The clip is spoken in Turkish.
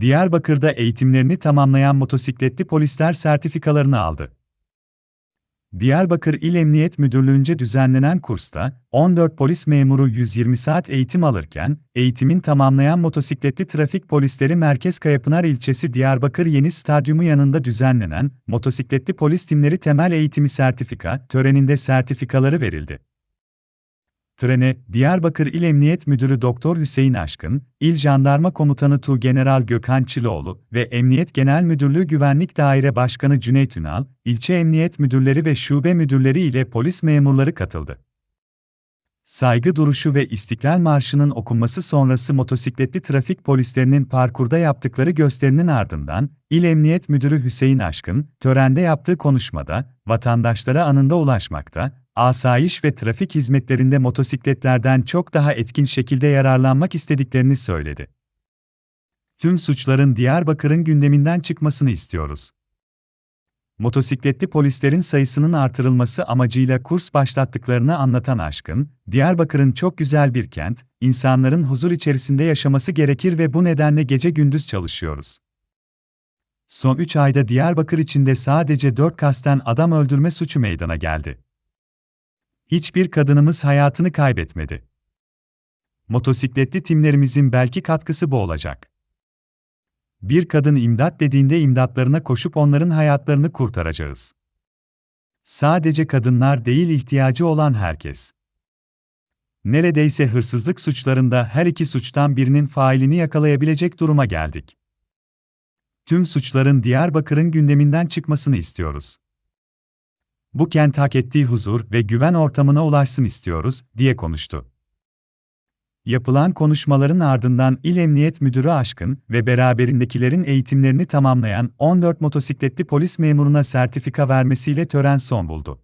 Diyarbakır'da eğitimlerini tamamlayan motosikletli polisler sertifikalarını aldı. Diyarbakır İl Emniyet Müdürlüğü'nce düzenlenen kursta, 14 polis memuru 120 saat eğitim alırken, eğitimin tamamlayan motosikletli trafik polisleri Merkez Kayapınar ilçesi Diyarbakır Yeni Stadyumu yanında düzenlenen, motosikletli polis timleri temel eğitimi sertifika, töreninde sertifikaları verildi. Törene, Diyarbakır İl Emniyet Müdürü Doktor Hüseyin Aşkın, İl Jandarma Komutanı Tuğgeneral Gökhan Çiloğlu ve Emniyet Genel Müdürlüğü Güvenlik Daire Başkanı Cüneyt Ünal, ilçe emniyet müdürleri ve şube müdürleri ile polis memurları katıldı. Saygı duruşu ve İstiklal Marşı'nın okunması sonrası motosikletli trafik polislerinin parkurda yaptıkları gösterinin ardından, İl Emniyet Müdürü Hüseyin Aşkın, törende yaptığı konuşmada, vatandaşlara anında ulaşmakta, asayiş ve trafik hizmetlerinde motosikletlerden çok daha etkin şekilde yararlanmak istediklerini söyledi. Tüm suçların Diyarbakır'ın gündeminden çıkmasını istiyoruz. Motosikletli polislerin sayısının artırılması amacıyla kurs başlattıklarını anlatan Aşkın, Diyarbakır'ın çok güzel bir kent, insanların huzur içerisinde yaşaması gerekir ve bu nedenle gece gündüz çalışıyoruz. Son 3 ayda Diyarbakır içinde sadece 4 kasten adam öldürme suçu meydana geldi. Hiçbir kadınımız hayatını kaybetmedi. Motosikletli timlerimizin belki katkısı bu olacak. Bir kadın imdat dediğinde imdatlarına koşup onların hayatlarını kurtaracağız. Sadece kadınlar değil ihtiyacı olan herkes. Neredeyse hırsızlık suçlarında her iki suçtan birinin failini yakalayabilecek duruma geldik. Tüm suçların Diyarbakır'ın gündeminden çıkmasını istiyoruz. Bu kent hak ettiği huzur ve güven ortamına ulaşsın istiyoruz, diye konuştu. Yapılan konuşmaların ardından İl Emniyet Müdürü Aşkın ve beraberindekilerin eğitimlerini tamamlayan 14 motosikletli polis memuruna sertifika vermesiyle tören son buldu.